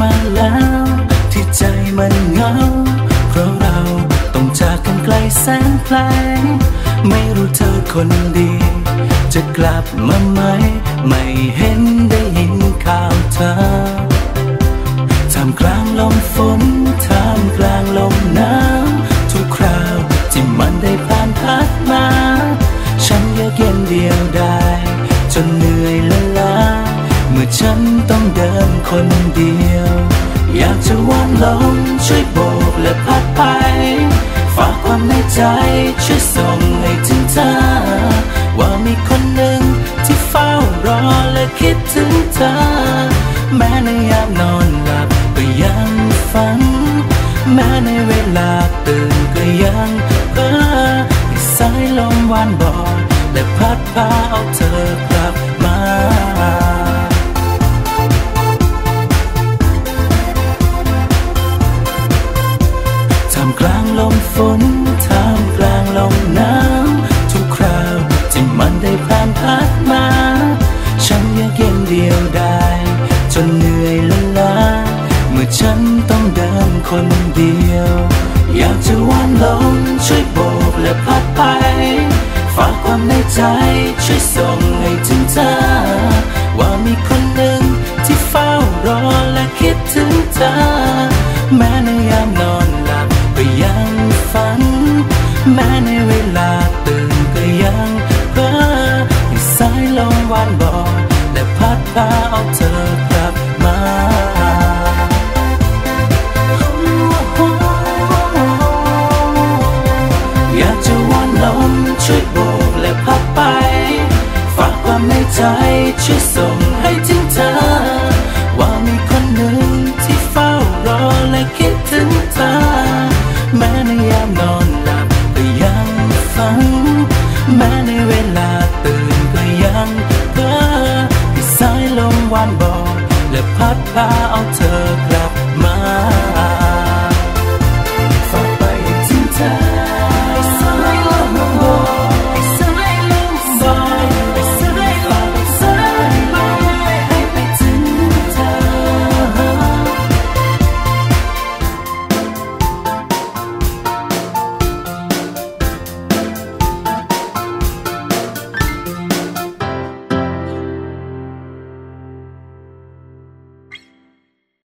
มาแล้ว ที่ใจมันเหงา เพราะเราต้องจากกันไกลแสนไกล ไม่รู้เธอคนดี จะกลับมาไหม ไม่เห็นได้ยินข่าวเธอทำกลางลมฝนทำกลางลมหนาวทุกคราวที่มันได้ผ่านพัดมา ฉันเยือกเย็นเดียวดายจนเหนื่อยละลาเมื่อฉันต้องเดินคนเดียว ลมช่วยโบกและพัดไป ฝากความในใจช่วยส่งให้ถึงเธอ ว่ามีคนหนึ่งที่เฝ้ารอและคิดถึงเธอ แม้ในยามนอนหลับก็ยังฝัน แม้ในเวลาตื่นก็ยังเพ้อสายลมหวานบอกและพัดพาเอาเธอกลับ นท่ามกลางลมหนาวทุกคราวที่มันได้ผ่านพัดมา ฉันยากเย็นเดียวได้จนเหนื่อยละล้าเมื่อฉันต้องเดินคนเดียว อยากจะวานลมช่วยโบกและพัดไป ฝากความในใจช่วยส่งให้ถึงเธอ ว่ามีคนหนึ่งที่เฝ้ารอและคิดถึงเธอ แม้ในยามนอนหลับก็ยังฝัน แม้ในเวลาตื่นก็ยังเพ้อให้สายลมวานบอกและพัดพาเอาเธอกลับมาอยากจะวอนลมช่วยโบกและพัดไป ฝากความในใจช่วยส่ง พัดพาเอาเธอ